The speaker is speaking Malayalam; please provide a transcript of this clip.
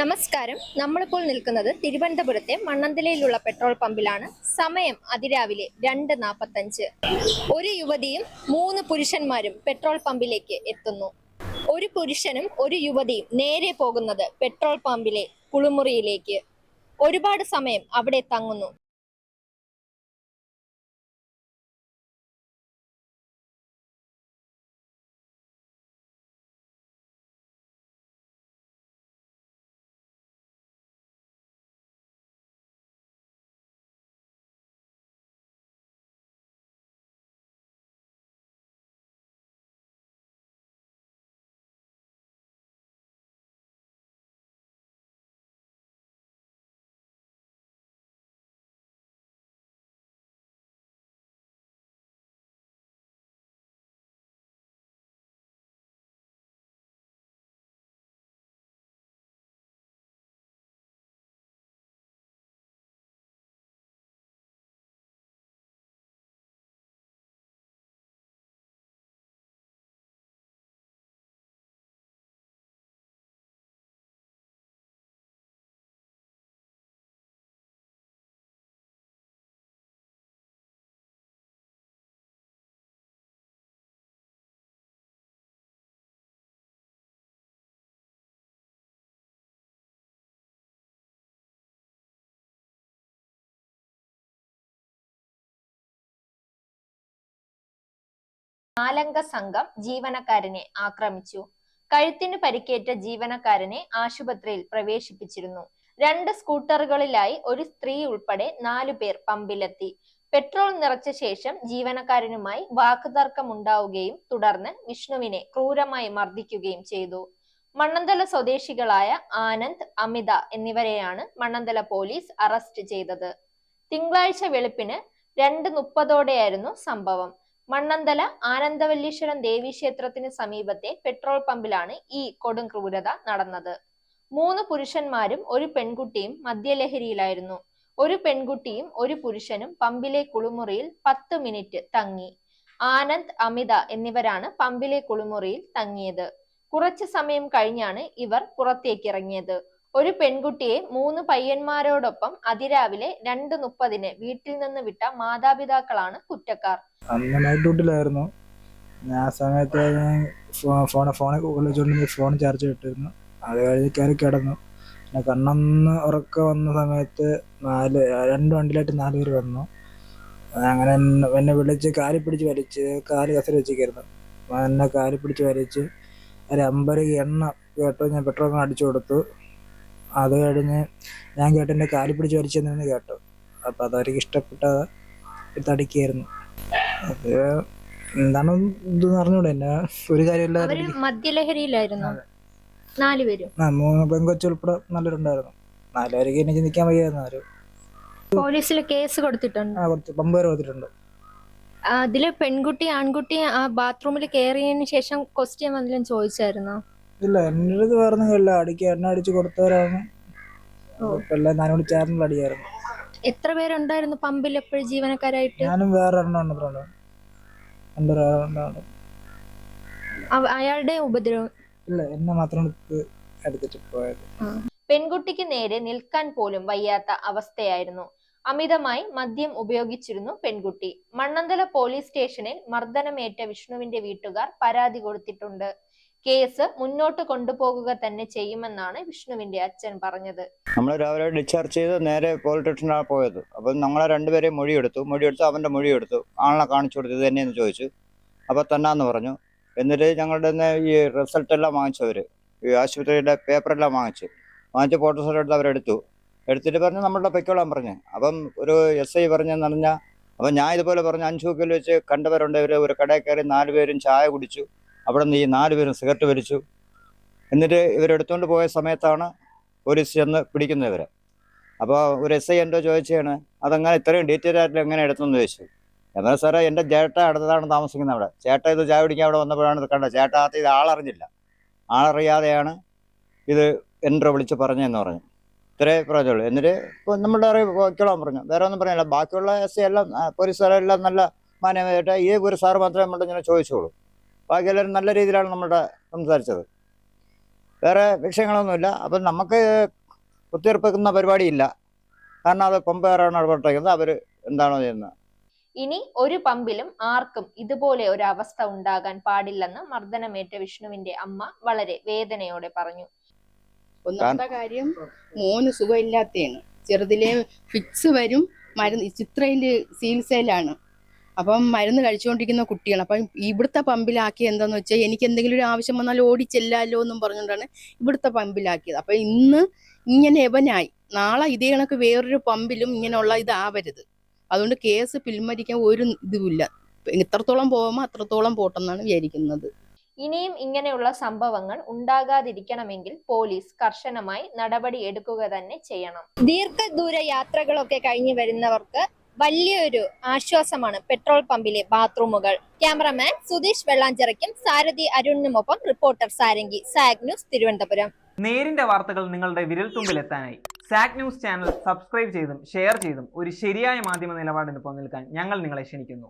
നമസ്കാരം. നമ്മളിപ്പോൾ നിൽക്കുന്നത് തിരുവനന്തപുരത്തെ മണ്ണന്തലയിലുള്ള പെട്രോൾ പമ്പിലാണ്. സമയം അതിരാവിലെ രണ്ട് നാൽപ്പത്തഞ്ച് ഒരു യുവതിയും മൂന്ന് പുരുഷന്മാരും പെട്രോൾ പമ്പിലേക്ക് എത്തുന്നു. ഒരു പുരുഷനും ഒരു യുവതിയും നേരെ പോകുന്നത് പെട്രോൾ പമ്പിലെ കുളിമുറിയിലേക്ക്. ഒരുപാട് സമയം അവിടെ തങ്ങുന്നു. നാലംഗ സംഘം ജീവനക്കാരനെ ആക്രമിച്ചു. കഴുത്തിന് പരിക്കേറ്റ ജീവനക്കാരനെ ആശുപത്രിയിൽ പ്രവേശിപ്പിച്ചിരുന്നു. രണ്ട് സ്കൂട്ടറുകളിലായി ഒരു സ്ത്രീ ഉൾപ്പെടെ നാലു പേർ പമ്പിലെത്തി. പെട്രോൾ നിറച്ച ശേഷം ജീവനക്കാരനുമായി വാക്കുതർക്കമുണ്ടാവുകയും തുടർന്ന് വിഷ്ണുവിനെ ക്രൂരമായി മർദ്ദിക്കുകയും ചെയ്തു. മണ്ണന്തല സ്വദേശികളായ ആനന്ദ് അമിത എന്നിവരെയാണ് മണ്ണന്തല പോലീസ് അറസ്റ്റ് ചെയ്തത്. തിങ്കളാഴ്ച വെളുപ്പിന് രണ്ട് മുപ്പതോടെയായിരുന്നു സംഭവം. മണ്ണന്തല ആനന്ദവല്ലീശ്വരം ദേവീക്ഷേത്രത്തിന് സമീപത്തെ പെട്രോൾ പമ്പിലാണ് ഈ കൊടും ക്രൂരത നടന്നത്. മൂന്ന് പുരുഷന്മാരും ഒരു പെൺകുട്ടിയും മദ്യലഹരിയിലായിരുന്നു. ഒരു പെൺകുട്ടിയും ഒരു പുരുഷനും പമ്പിലെ കുളിമുറിയിൽ പത്ത് മിനിറ്റ് തങ്ങി. ആനന്ദ് അമിത എന്നിവരാണ് പമ്പിലെ കുളിമുറിയിൽ തങ്ങിയത്. കുറച്ചു സമയം കഴിഞ്ഞാണ് ഇവർ പുറത്തേക്കിറങ്ങിയത്. ഒരു പെൺകുട്ടിയെ മൂന്ന് പയ്യന്മാരോടൊപ്പം അതിരാവിലെ രണ്ട് മുപ്പതിന് വീട്ടിൽ നിന്ന് വിട്ട മാതാപിതാക്കളാണ് കുറ്റക്കാർ. അന്ന് നൈറ്റ് ഡ്യൂട്ടിലായിരുന്നു ഞാൻ ആ സമയത്ത് ഞാൻ ഫോൺ ഫോണ് ഫോണിൽ ഫോൺ ചാർജ് ഇട്ടിരുന്നു അത് കഴിഞ്ഞ് കയറി കിടന്നു. പിന്നെ കണ്ണൊന്ന് ഉറക്കം വന്ന സമയത്ത് നാല് രണ്ട് വണ്ടിയിലായിട്ട് നാല് പേര് വന്നു. അങ്ങനെ എന്നെ വിളിച്ച് കാലി പിടിച്ച് വലിച്ച് കാൽ കസര വെച്ചിരിക്കുന്നു എന്നെ കാലി പിടിച്ച് വലിച്ച് ഒരു അമ്പത് എണ്ണ കേട്ടോ ഞാൻ പെട്രോൾ അടിച്ചു കൊടുത്തു. അത് കഴിഞ്ഞ് ഞാൻ കേട്ടോ എന്റെ കാലി പിടിച്ച് വലിച്ചെന്നു കേട്ടു. അപ്പം അതവർക്ക് ഇഷ്ടപ്പെട്ട തടിക്കായിരുന്നു. അത് എന്താണ് ഇത് അറിഞ്ഞൂടെ? എന്നെ ഒരു കാര്യമില്ല നാലുപേരും ആ മൂന്ന് പെങ്കൊച്ചു ഉൾപ്പെടെ നല്ലവരുണ്ടായിരുന്നു. നാലുപേരൊക്കെ എനിക്ക് നിൽക്കാൻ വയ്യായിരുന്നു. ആരും പോലീസിൽ കേസ് കൊടുത്തിട്ടുണ്ട്. ആ കൊടുത്തിട്ടുണ്ട്. അതിൽ പെൺകുട്ടി ആൺകുട്ടി ആ ബാത്റൂമിൽ കയറിയതിന് ശേഷം ക്വസ്റ്റ്യൻ വന്നാലും ചോദിച്ചായിരുന്നോ? ഇല്ല എന്റെ അടുത്ത് വേറൊന്നുമില്ല അടിക്ക് എണ്ണ അടിച്ച് കൊടുത്തവരാണ്. എല്ലാം ഞാനോട് ചേർന്നുള്ള അടിയായിരുന്നു. എത്ര പേരുണ്ടായിരുന്നു പമ്പിൽ എപ്പോഴും ജീവനക്കാരായിട്ട്? ഞാനും വേറെ എണ്ണം അയാളുടെ ഉപദ്രവം. ഇല്ല എന്നെ മാത്രം എടുത്ത് എടുത്തിട്ട് പോയത്. പെൺകുട്ടിക്ക് നേരെ നിൽക്കാൻ പോലും വയ്യാത്ത അവസ്ഥയായിരുന്നു. അമിതമായി മദ്യം ഉപയോഗിച്ചിരുന്നു പെൺകുട്ടി. മണ്ണന്തല പോലീസ് സ്റ്റേഷനിൽ മർദ്ദനമേറ്റ വിഷ്ണുവിന്റെ വീട്ടുകാർ പരാതി കൊടുത്തിട്ടുണ്ട്. കേസ് മുന്നോട്ട് കൊണ്ടുപോകുക തന്നെ ചെയ്യുമെന്നാണ് വിഷ്ണുവിന്റെ അച്ഛൻ പറഞ്ഞത്. നമ്മൾ രാവിലെ ഡിസ്ചാർജ് ചെയ്ത് നേരെ പോലീസ് സ്റ്റേഷനിലാണ് പോയത്. അപ്പം ഞങ്ങളെ രണ്ടുപേരെയും മൊഴിയെടുത്തു. മൊഴിയെടുത്ത് അവന്റെ മൊഴിയെടുത്തു. ആളെ കാണിച്ചു കൊടുത്തു. ഇത് തന്നെയെന്ന് ചോദിച്ചു. അപ്പോൾ തന്നാന്ന് പറഞ്ഞു. എന്നിട്ട് ഞങ്ങളുടെ ഈ റിസൾട്ട് എല്ലാം വാങ്ങിച്ചവര് ഈ ആശുപത്രിയുടെ പേപ്പറെല്ലാം വാങ്ങിച്ചു. വാങ്ങിച്ച് ഫോട്ടോസ് എടുത്ത് അവരെടുത്തു എടുത്തിട്ട് പറഞ്ഞു നമ്മളുടെ പൊയ്ക്കോളാൻ പറഞ്ഞു. അപ്പം ഒരു എസ് ഐ പറഞ്ഞെന്ന് പറഞ്ഞാൽ അപ്പം ഞാൻ ഇതുപോലെ പറഞ്ഞു അഞ്ചു കിലോ വെച്ച് കണ്ടവരുണ്ട് ഇവർ ഒരു കടയിൽ കയറി നാല് പേരും ചായ കുടിച്ചു. അവിടെ നിന്ന് ഈ നാല് പേരും സിഗരറ്റ് വലിച്ചു. എന്നിട്ട് ഇവരെടുത്തുകൊണ്ട് പോയ സമയത്താണ് പോലീസ് ചെന്ന് പിടിക്കുന്നവരെ അപ്പോൾ ഒരു എസ് ഐ എന്റെ ചോദിച്ചാണ് അതങ്ങനെ ഇത്രയും ഡീറ്റെയിൽ ആയിട്ട് എങ്ങനെ എടുത്തെന്ന് ചോദിച്ചു. എന്നാൽ സാറേ എന്റെ ചേട്ട അടുത്തതാണ് താമസിക്കുന്നത് അവിടെ. ചേട്ട ഇത് ചായ പിടിക്കാൻ അവിടെ വന്നപ്പോഴാണ് ഇത് കണ്ടത്. ചേട്ട അകത്ത് ഇത് ആളറിഞ്ഞില്ല. ആളറിയാതെയാണ് ഇത് എന്റെ വിളിച്ച് പറഞ്ഞതെന്ന് പറഞ്ഞു. ഇത്രേ പറഞ്ഞുള്ളൂ. എന്നിട്ട് ഇപ്പോൾ നമ്മുടെ അറിവ് പറഞ്ഞു. വേറെ ഒന്നും പറഞ്ഞില്ല. ബാക്കിയുള്ള എസ് എല്ലാം പോലീസ് പോലീസുകാരെല്ലാം നല്ല മാന്യമായിട്ട് ഈ ഒരു സാറ് മാത്രമേ നമ്മളിങ്ങനെ ചോദിച്ചോളൂ ബാക്കി എല്ലാവരും നല്ല രീതിയിലാണ് നമ്മുടെ സംസാരിച്ചത്. വേറെ വിഷയങ്ങളൊന്നുമില്ല. അപ്പം നമുക്ക് കുത്തിയുറപ്പിക്കുന്ന പരിപാടിയില്ല. കാരണം അത് പമ്പുകാരാണ് ഇടപെട്ടിരിക്കുന്നത് അവർ എന്താണോ ചെയ്യുന്നത്. ഇനി ഒരു പമ്പിലും ആർക്കും ഇതുപോലെ ഒരു അവസ്ഥ ഉണ്ടാകാൻ പാടില്ലെന്ന് മർദ്ദനമേറ്റ വിഷ്ണുവിന്റെ അമ്മ വളരെ വേദനയോടെ പറഞ്ഞു. ഒന്നാമത്തെ കാര്യം മോന് സുഖമില്ലാത്തതാണ്. ചെറുതിലെ ഫിക്സ് വരും. മരുന്ന് ചിത്രയിൽ ചികിത്സയിലാണ് അപ്പം മരുന്ന് കഴിച്ചുകൊണ്ടിരിക്കുന്ന കുട്ടികൾ അപ്പം ഇവിടുത്തെ പമ്പിലാക്കി എന്താന്ന് വെച്ചാൽ എനിക്ക് എന്തെങ്കിലും ഒരു ആവശ്യം വന്നാൽ ഓടിച്ചെല്ലാലോ എന്നും പറഞ്ഞുകൊണ്ടാണ് ഇവിടുത്തെ പമ്പിലാക്കിയത്. അപ്പം ഇന്ന് ഇങ്ങനെ എവനായി? നാളെ ഇതേ കണക്ക് വേറൊരു പമ്പിലും ഇങ്ങനെയുള്ള ഇതാവരുത്. അതുകൊണ്ട് കേസ് പിന്മരിക്കാൻ ഒരു ഇതുമില്ല. ഇത്രത്തോളം പോകുമ്പോൾ അത്രത്തോളം പോട്ടെന്നാണ് വിചാരിക്കുന്നത്. ഇനിയും ഇങ്ങനെയുള്ള സംഭവങ്ങൾ ഉണ്ടാകാതിരിക്കണമെങ്കിൽ പോലീസ് കർശനമായി നടപടി എടുക്കുക തന്നെ ചെയ്യണം. ദീർഘദൂര യാത്രകളൊക്കെ കഴിഞ്ഞു വരുന്നവർക്ക് വലിയൊരു ആശ്വാസമാണ് പെട്രോൾ പമ്പിലെ ബാത്റൂമുകൾ. ക്യാമറമാൻ സുധീഷ് വെള്ളാഞ്ചിറയ്ക്കും സാരഥി അരുണിനുമൊപ്പം റിപ്പോർട്ടർ സാരംഗി സാഗ് ന്യൂസ് തിരുവനന്തപുരം. നേരിന്റെ വാർത്തകൾ നിങ്ങളുടെ വിരൽത്തുമ്പിലെത്താനായി. സാഗ് ന്യൂസ് ചാനൽ സബ്സ്ക്രൈബ് ചെയ്തും ഷെയർ ചെയ്തും ഒരു ശരിയായ മാധ്യമ നിലപാടിന് പോകാൻ ഞങ്ങൾ നിങ്ങളെ ക്ഷണിക്കുന്നു.